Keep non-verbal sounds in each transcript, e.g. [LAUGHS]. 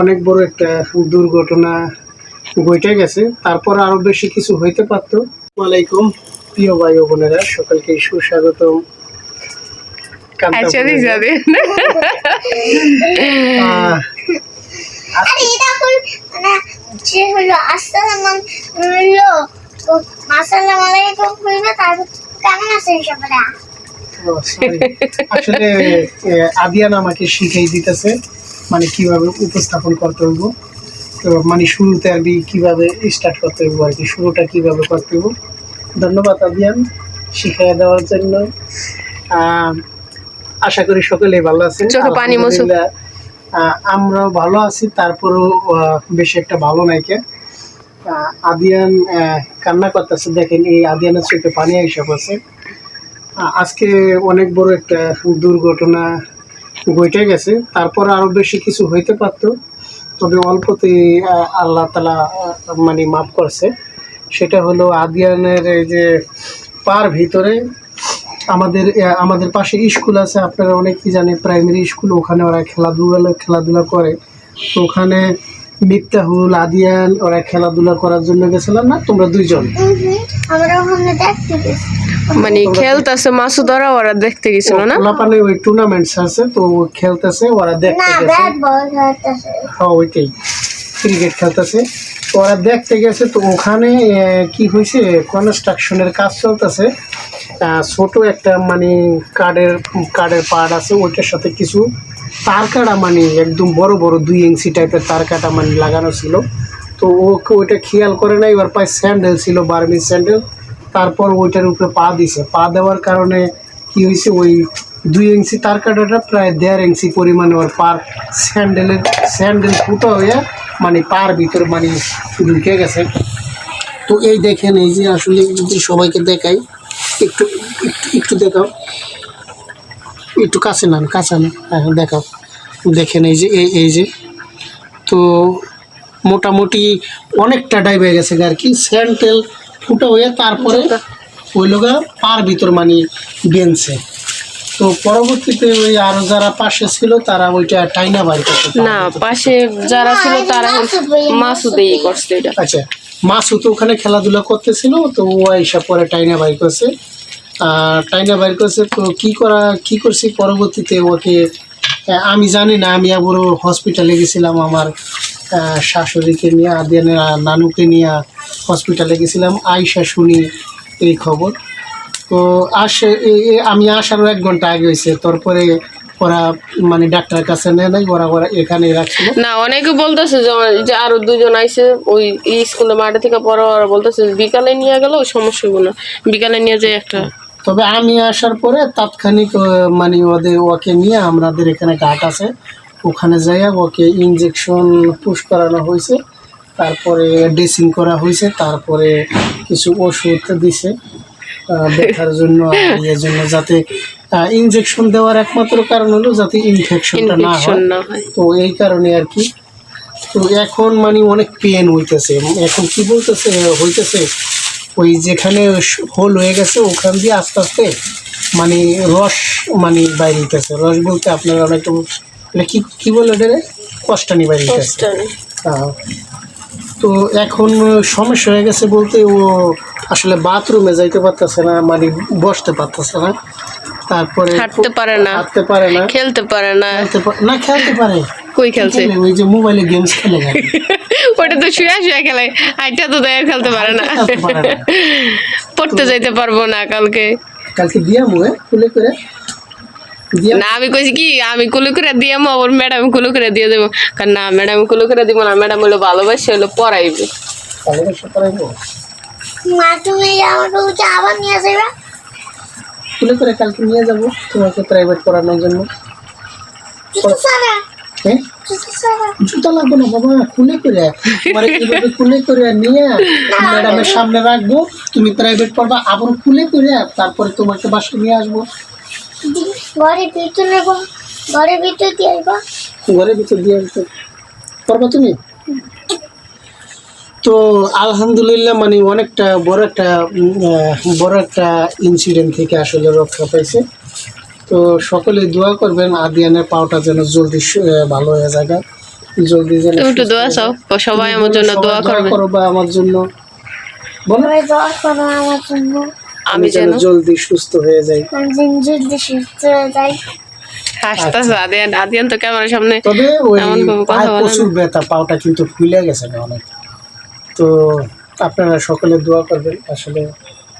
অনেক বড় একটা দুর্ঘটনা ঘটে গেছে। তারপর আরও বেশি কিছু হইতে পারতো। ওয়ালাইকুম প্রিয় ভাই ও বোনেরা সকলকে সুস্বাগতম। আচ্ছা যাবে মানে যে হলো আসসালাম হলো আসসালাম আলাইকুম কইবে তারপর কেমন আছেন সবাই আসলে আদিয়ান আমাকে শিখিয়ে দিতেছে। মানে কীভাবে উপস্থাপন করতে হইব তো মানে শুরুতে আর কি কীভাবে স্টার্ট করতে হইব আর কি শুরুটা কীভাবে করতে হইব। ধন্যবাদ আদিয়ান শিখিয়ে দেওয়ার জন্য। আশা করি সকলেই ভালো আছেন। আমরাও ভালো আছি তারপরেও বেশি একটা ভালো নাইকে আদিয়ান কান্না করতেছে দেখেন এই আদিয়ানের চোখে পানি হিসাব আছে আজকে অনেক বড় একটা দুর্ঘটনা ঘটে গেছে। তারপর আরও বেশি কিছু হইতে পারত। তবে অল্পতে আল্লাহ তালা মানে মাফ করছে। সেটা হলো আদিয়ানের এই যে পার ভিতরে আমাদের আমাদের পাশে স্কুল আছে। আপনারা অনেকেই জানে প্রাইমারি স্কুল, ওখানে ওরা খেলাধুলা খেলাধুলা করে। তো ওখানে মিফতাহুল আদিয়ান ওরা খেলাধুলা করার জন্য গেছিলাম না? তোমরা দুইজন? আমরা ওখানে দেখতে গেছি। মানে খেলতেছে মাসুদারা ওরা দেখতে গেছিল না? ওই টুর্নামেন্টস আছে তো খেলতেছে ওরা দেখতে না গেছে। ব্যাট বল খেলতেছে। হ্যাঁ ওইটাই। ক্রিকেট খেলতেছে। ওরা দেখতে গেছে তো ওখানে কি হয়েছে? কনস্ট্রাকশনের কাজ চলতেছে। আহ, ছোট একটা মানে কার্ডের কার্ডের পার্ট আছে ওইটার সাথে কিছু তার কাটা মানে একদম বড় বড় দুই ইঞ্চি টাইপের তার কাটা মানে লাগানো ছিল। তো ওকে ওইটা খেয়াল করে নাই ওর পায়ে স্যান্ডেল ছিল বার্মিজ স্যান্ডেল তারপর ওইটার উপরে পা দিছে। পা দেওয়ার কারণে কি হয়েছে ওই দুই ইঞ্চি তার কাটাটা প্রায় দেড় ইঞ্চি পরিমাণে ওর পার স্যান্ডেলের স্যান্ডেল ফুটো হয়ে মানে পার ভিতরে মানে ঢুকে গেছে। তো এই দেখেন, এই যে আসলে যদি সবাইকে দেখাই, একটু একটু একটু দেখাও। একটু কাছে না কাছে না হ্যাঁ দেখাও। দেখেন এই যে এই এই যে। তো মোটামুটি অনেকটা ডাইভ হয়ে গেছে আর কি। স্যান্ডেল ফুটো হয়ে তারপরে ওই লোক পার ভিতর মানে বেনছে তো পরবর্তীতে ওই আরও যারা পাশে ছিল তারা ওইটা টাইনা বাইর করতে না পাশে যারা ছিল তারা মাসুদেই করছে এটা। আচ্ছা মাসু তো ওখানে খেলাধুলা করতেছিল তো ও এসে পরে টাইনা বাইর করছে। আর টাইনা বাইর করছে তো কি করা কি করছি পরবর্তীতে ওকে আমি জানি না, আমি আবার হসপিটালে গেছিলাম, আমার শাশুড়িকে নিয়ে আদিয়ানের নানুকে নিয়ে হসপিটালে গেছিলাম। আইসা শুনি এই খবর। তো আসে আমি আসারও এক ঘণ্টা আগে হয়েছে, তারপরে ওরা মানে ডাক্তারের কাছে নেয় নাই, ওরা ওরা এখানে রাখছিল। না, অনেকে বলতেছে যে আরও দুজন আইছে, ওই স্কুলে মাঠে থেকে পরে ওরা বলতেছে বিকালে নিয়ে গেল সমস্যা হব না। বিকালে নিয়ে যে একটা তবে আমি আসার পরে তাৎক্ষণিক মানে ওদের ওকে নিয়ে আমাদের এখানে ঘাট আছে। ওখানে যাইয়া ওকে ইঞ্জেকশন পুশ করানো হয়েছে। তারপরে ড্রেসিং করা হয়েছে। তারপরে কিছু ওষুধ দিছে। ব্যথার জন্য আর ইয়ের জন্য যাতে ইনজেকশন দেওয়ার একমাত্র কারণ হলো যাতে ইনফেকশনটা না হয়। না হয়। তো এই কারণে আর কি। তো এখন মানে অনেক পেন হইতেছে। এখন কি বলতেছে হইতেছে ওই যেখানে হোল হয়ে গেছে ওখান দিয়ে আস্তে আস্তে মানে রস মানে বাইরে হইতেছে রস বলতে আপনারা অনেকটা মানে কি কি বলে ওটা? কষ্টানি বাইরে কষ্ট তো এখন সমস্যা হয়ে গেছে বলতে ও আসলে বাথরুমে যাইতে পারতেছে না মানে বসতে পারতেছে না। তারপরে হাঁটতে পারে না। হাঁটতে পারে না। খেলতে পারে না। না খেলতে পারে। কই খেলছে? খেলে, ওই যে মোবাইলে গেমস খেলে যায় [LAUGHS] ওটা তো শুয়ে শুয়ে খেলে আইটা তো দেয় খেলতে পারে না। পড়তে যাইতে পারব না কালকে। কালকে দিয়া মুয়ে খুলে করে? না আমি কইছি কি আমি কুলু করে দিয়ে আমার ম্যাডাম কুলু করে দিয়ে দেবো। কারণ না ম্যাডাম কুলু করে দিব না ম্যাডাম হলো ভালোবাসে হলো পড়াইবে। ভালোবাসা করাইবো মা তুমি আমার বাবুকে আবার নিয়ে যাবে খুলে করে কালকে নিয়ে যাব। তোমাকে প্রাইভেট পড়ানোর জন্য। জুতো লাগবে না বাবা খুলে করে। মানে এইভাবে খুলে করে নিয়ে ম্যাডামের সামনে রাখব। তুমি প্রাইভেট পড়বা আবার খুলে করে তারপরে তোমাকে বাসায় নিয়ে আসব। ঘরের ভিতরে নেব ঘরের ভিতরে দিয়ে আসব। ঘরের ভিতর দিয়ে আসব। পড়বা তুমি? তো আলহামদুলিল্লাহ মানে অনেকটা বড় একটা বড় একটা ইনসিডেন্ট থেকে আসলে রক্ষা পাইছে। তো সকলে দোয়া করবেন আদিয়ানের পাওটা যেন জলদি ভালো হয়ে যায় জলদি যেন তুমি একটু দোয়া চাও সবাই আমার জন্য দোয়া করবে। করো বা আমার জন্য। বলো দোয়া করো আমার জন্য। আমি যেন জলদি সুস্থ হয়ে যাই আমি যেন জলদি সুস্থ হয়ে যাই হাসতেছে আদিয়ান আদিয়ান তো ক্যামেরার সামনে তবে ওই। প্রচুর ব্যথা পাওটা কিন্তু ফুলে গেছে না অনেক। তো আপনারা সকলে দোয়া করবেন। আসলে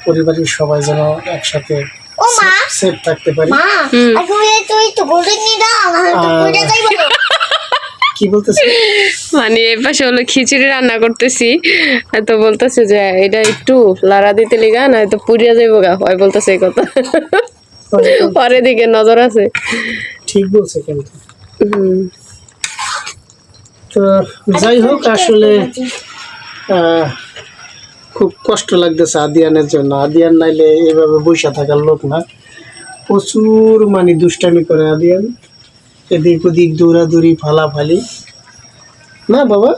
পরিবারের সবাই যেন একসাথে ও মা। সেফ থাকতে পারি। মা। এখন তুই তো নিয়ে দাও না তো আহ। পড়ে যাইবো কি বলতেছে? মানে এই পাশে হলো খিচুড়ি রান্না করতেছি। তো বলতেছে যে এটা একটু লাড়া দিতে লিগা না তো পুড়িয়া যাইবো গা। হয় বলতেছে এই কথা। পরে দিকে নজর আছে। ঠিক বলছে কিন্তু। হুম। তো যাই হোক আসলে আহ, খুব কষ্ট লাগতেছে আদিয়ানের জন্য। আদিয়ান নাইলে এইভাবে বসে থাকার লোক না। প্রচুর মানে দুষ্টামি করে আদিয়ান। এদিক ওদিক দৌড়াদৌড়ি ফালাফালি। না বাবা?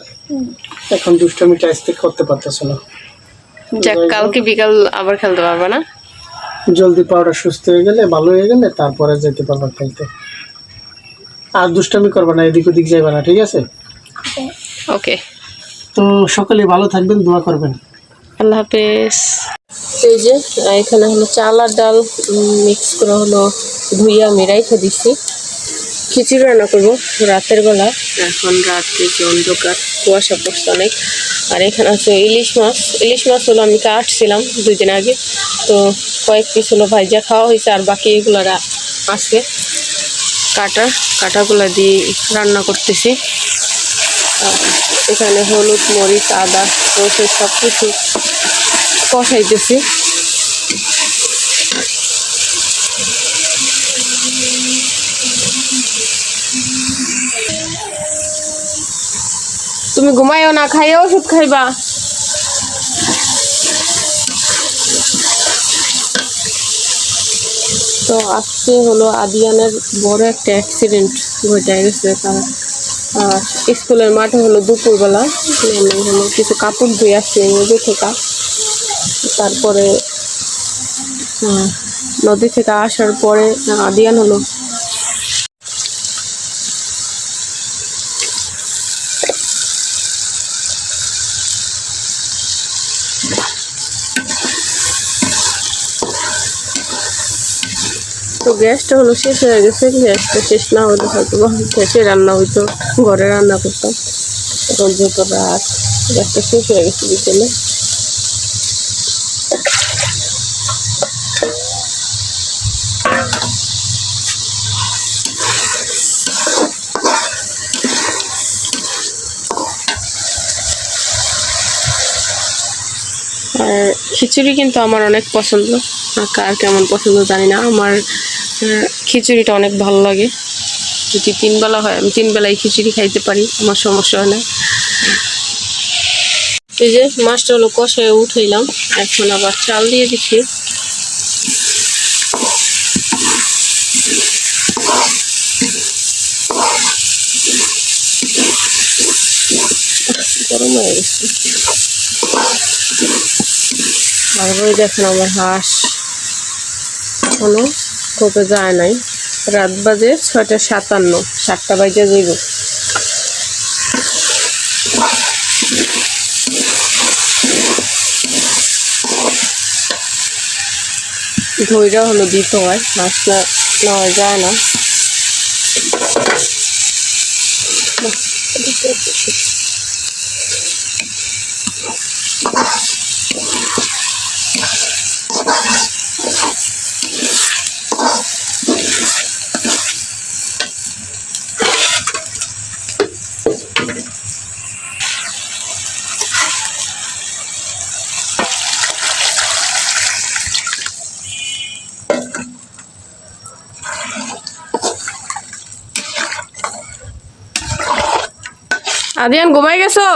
এখন দুষ্টামিটা আসতে করতে পারতেছ না। যাক কালকে বিকাল আবার খেলতে পারবে না? জলদি পাউডার সুস্থ হয়ে গেলে ভালো হয়ে গেলে তারপরে যেতে পারবা খেলতে। আর দুষ্টামি করবে না এদিক ওদিক যাইবে না ঠিক আছে? ওকে। তো সকলে ভালো থাকবেন দোয়া করবেন। আল্লাহ হাফেজ। এই যে এখানে হলো চাল আর ডাল মিক্স করে হলো ধুইয়া আমি রাইখে দিচ্ছি খিচুড়ি রান্না করব রাতের বেলা। এখন রাত্রে যে অন্ধকার, কুয়াশা পড়ছে অনেক। আর এখানে আছে ইলিশ মাছ। ইলিশ মাছ হলো আমি কাটছিলাম দুই দিন আগে। তো কয়েক পিস হলো ভাইজা খাওয়া হয়েছে আর বাকি এগুলো রা- আছে। কাটা, কাটাগুলো দিয়ে রান্না করতেছি। এখানে হলুদ, মরিচ, আদা রসুন সব কিছু কষাইতেছি। তুমি ঘুমাইও না খাইয়ে ওষুধ খাইবা। তো আজকে হলো আদিয়ানের বড় একটা অ্যাক্সিডেন্ট ঘটে গেছে তার। স্কুলের মাঠে হলো দুপুরবেলা। হলো কিছু কাপড় ধুয়ে আসছি নদী থেকে। তারপরে নদী থেকে আসার পরে আদিয়ান হলো তো গ্যাসটা হলো শেষ হয়ে গেছে, গ্যাসটা শেষ না হলে হয়তো গ্যাসে রান্না হইতো, ঘরে রান্না করতাম। এখন যেহেতু রাত, গ্যাসটা শেষ হয়ে গেছে বিকেলে। আর খিচুড়ি কিন্তু আমার অনেক পছন্দ। আর কার কেমন পছন্দ জানি না। আমার খিচুড়িটা অনেক ভালো লাগে। যদি তিন বেলা হয়, আমি তিন বেলায় খিচুড়ি খাইতে পারি, আমার সমস্যা হয় না। এই যে মাছটা হলো কষায় উঠাইলাম, এখন আবার চাল দিয়ে দিচ্ছি। গরম হয়ে গেছে। ওই দেখেন আমার হাঁস। এখনও কোপে যায় নাই। রাত বাজে ছয়টা সাতান্ন, সাতটা বাজে যাইব। ধৈর্য হলো দিতে হয় না নেওয়া যায় না। আদিয়ান ঘুমাই গেছো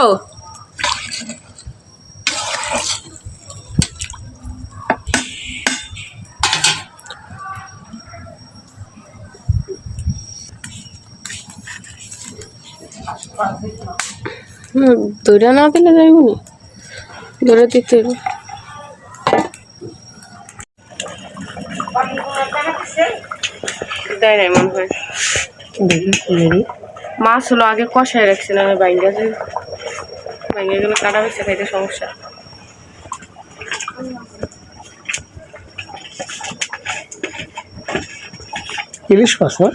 হুম দৌড়া না দিলে যাইব নি দৌড়া দিতে। দেয় নাই মনে হয়। মাছ হলো আগে কষায় রাখছিলাম আমি বাইঙ্গা যে বাইঙ্গা গেলে কাটা বেছে খাইতে সমস্যা। ইলিশ মাছ না?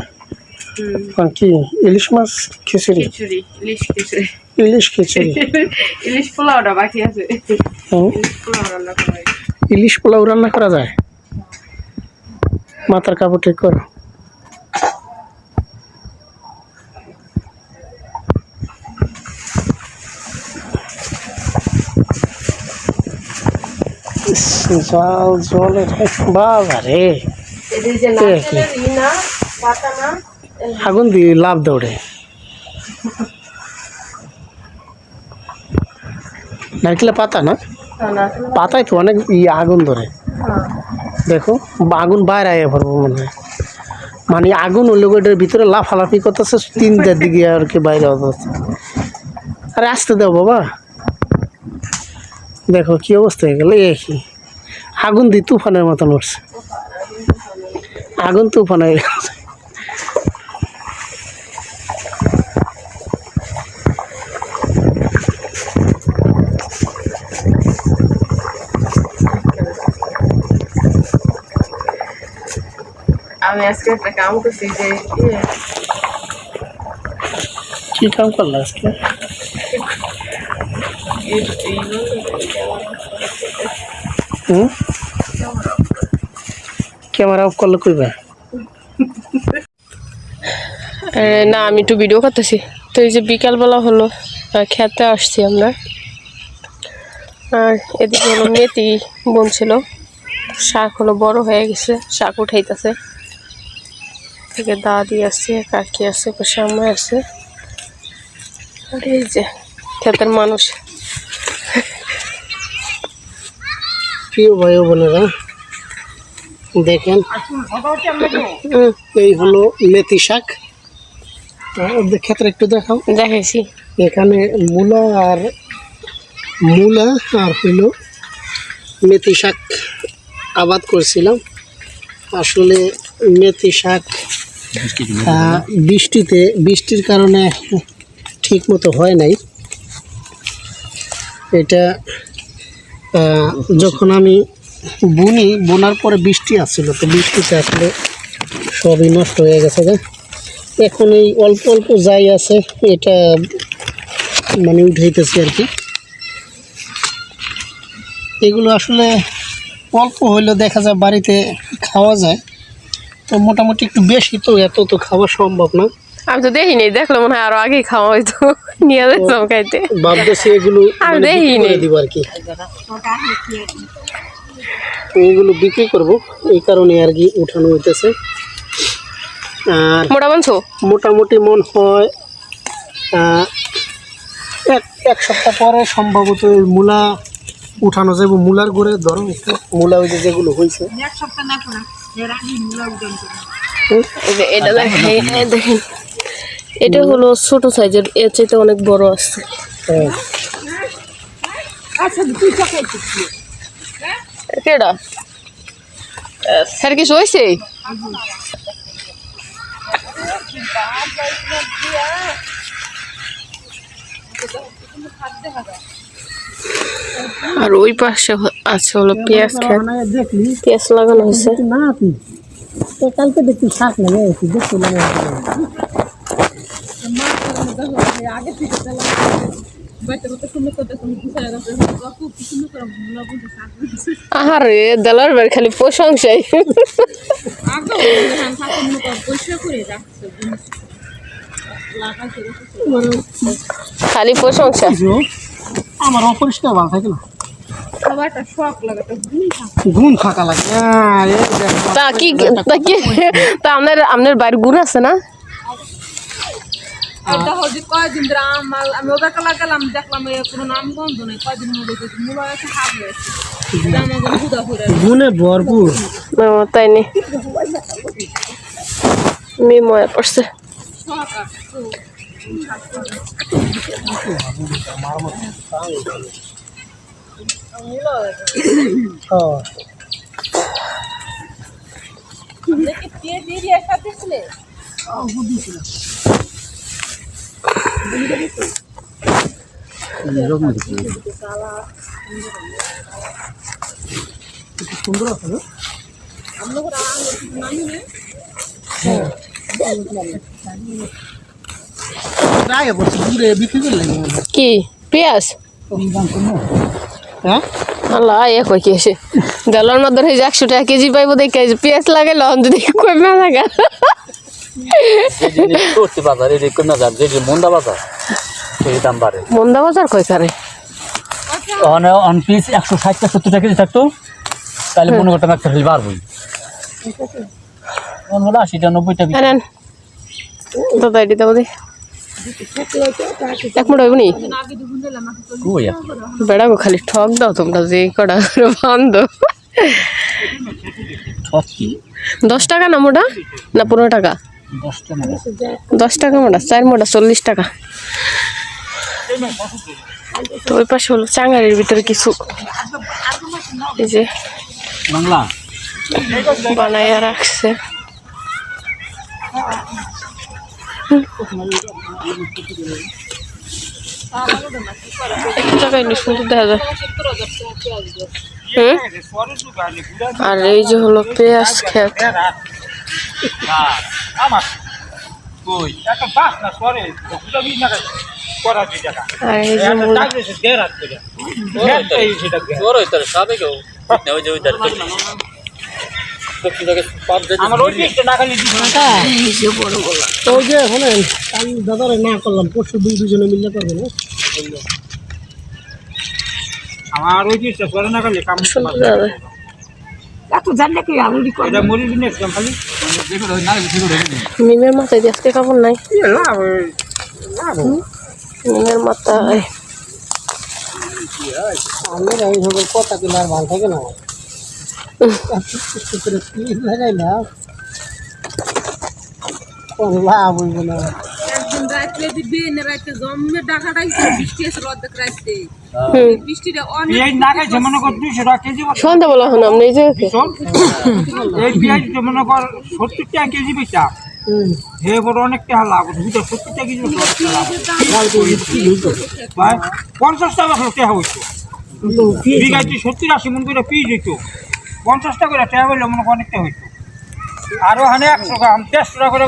আর কি ইলিশ মাছ খিচুড়ি? খিচুড়ি ইলিশ খিচুড়ি। ইলিশ খিচুড়ি। ইলিশ পোলাওটা বাকি আছে। হুম। ইলিশ পোলাও রান্না করা হয়েছে। ইলিশ পোলাও রান্না করা যায়? মাথার কাপড় ঠিক করো। জল জলে বাবা রে। এদের যে নারকেলের ই না পাতা না আগুন দিয়ে লাভ দৌড়ে। নারকেলের পাতা না? পাতায় তো অনেক ই আগুন ধরে। হ্যাঁ। দেখো আগুন বাইরে আইয়া পড়ব মনে হয়। মানে আগুন লোকের ভিতরে লাফালাফি করতেছে তিনটার দিকে আর কি বাইরে হচ্ছে আরে আসতে দাও বাবা। দেখো কি অবস্থা হয়ে গেল এ কি? আগুন দিয়ে তুফানের মতন উঠছে। আগুন তুফান হয়ে গেছে। আমি আজকে একটা কাম করছি যে কি কাম করল আজকে? হুম? ক্যামেরা অফ করলে কইবা? না আমি একটু ভিডিও করতেছি। তো এই যে বিকালবেলা হলো খেতে আসছি আমরা। আর এদিকে হলো মেথি বনছিল শাক হলো বড় হয়ে গেছে শাক উঠাইতেছে। থেকে দাদি আছে কাকি আছে আম্মা আছে। আর এই যে ক্ষেতের মানুষ। প্রিয় ভাই বোনেরা দেখেন। এই হলো মেথি শাক। ক্ষেত্রে একটু দেখাও। দেখাইছি। এখানে মূলা আর মূলা আর হইল মেথি শাক আবাদ করছিলাম। আসলে মেথি শাক বৃষ্টিতে বৃষ্টির কারণে ঠিক মতো হয় নাই। এটা যখন আমি বুনি বোনার পরে বৃষ্টি আসছিল তো বৃষ্টিতে আসলে সবই নষ্ট হয়ে গেছে গা এখন এই অল্প অল্প যাই আছে এটা মানে উঠাইতেছি আর কি। এগুলো আসলে অল্প হইলেও দেখা যায় বাড়িতে খাওয়া যায় তো মোটামুটি একটু বেশি তো এত তো খাওয়া সম্ভব না। আমি তো দেখিনি দেখলে মনে হয় আরও আগেই খাওয়া হয়তো নিয়ে যেতাম খাইতে। ভাবতেছি এগুলো আমি মানে দেখিনি। দিব আর কি। তো এগুলো বিক্রি করব। এই কারণে আর কি উঠানো হইতেছে। আর মোটা মাংস? মোটামুটি মন হয় এক এক সপ্তাহ পরে সম্ভবত মূলা উঠানো যাবে মূলার করে ধরো একটু মূলা ওই যে যেগুলো হয়েছে এটা দেখেন। এটা হলো ছোট সাইজের এর চাইতে অনেক বড় আছে। হ্যাঁ। কেডা? স্যার কিছু হয়েছে আর ওই পাশে আছে হলো পেঁয়াজ খেত পেঁয়াজ লাগানো হয়েছে না তো কালকে দেখছি শাক লাগে দেখছি মানে আরে দালার বাড়ি খালি প্রশংসাই। খালি প্রশংসা। আমার অপরিষ্কার ভালো থাকে না। গুণ ফাঁকা লাগে। আহ, এই দেখ, তা কি তা কি? তা আপনার আপনার বাড়ির গুড় আছে না? এটা হচ্ছে কয়দিন ধরে আমার আমি ওদের কালা গেলাম দেখলাম এ কোনো নাম গন্ধ নেই কয়দিন মূল্য দিয়েছে মূল্য আছে হাফ হয়েছে ভরপুর। তাই নি। মেমোয় পড়ছে। হ্যাঁ সুন্দর আছে না প্রায় বলছি দূরে বিক্রি করলে কি? পেঁয়াজ? আল্লাহ এ কই কি এসে গালার মধ্যে একশো টাকা কেজি পাইবো দেখে পেঁয়াজ লাগে লন যদি কমে লাগা করতে বাজার এই যার যে মন্দা বাজার সেই দাম বাড়ে মন্দা বাজার কারে ওখানে অন পিস একশো ষাট সত্তর টাকা কেজি থাকতো তাহলে মনে করতাম একটা ফেল বাড়বই মনে আশিটা নব্বইটা দাদা এটি দেবো এক মিনিট হইব নি? বেড়াবো খালি ঠক দাও তোমরা যে কটা বান্ধ দশ টাকা না মোটা না পনেরো টাকা দশ টাকা মোটা চার মোটা চল্লিশ টাকা। তো ওই পাশে হলো চাঙ্গারির ভিতরে কিছু। এই যে বানাইয়া রাখছে। একটু সুন্দর দেখা যায়। আর এই যে হলো পেঁয়াজ খেত। আর যে আমার ওই এই যে তো যে শোনেন আমি দাদারে না করলাম পরশু দুই দুজনে মিললে করবে না? আমার ওই জিনিসটা করে না খালি কাম যায় এটা মরি দিনে খালি। মিমের মাথায় দেখতে কাপড় নাই। মিমের মাথায়। আমি এই সকল কথা কিনা আর ভালো থাকে না? লাভ হইব না। দিবি জমে বৃষ্টি এসে অর্ধেক বৃষ্টিটা অনেক কর টাকা কেজি বলে। সন্ধ্যা বলা হন আপনি এই যে এই পেঁয়াজ তো মনে কর সত্তর টাকা কেজি বেচা। হে বড় অনেক টাকা লাভ দুটো সত্তর টাকা কেজি লাভ। টাকা করে টাকা হইতো। বিঘা যদি সত্তর আশি মন করে পিস হইতো। পঞ্চাশ টাকা করে টাকা হইলে মনে অনেকটা হইতো। আরও হানে একশো গ্রাম দেড়শো টাকা করে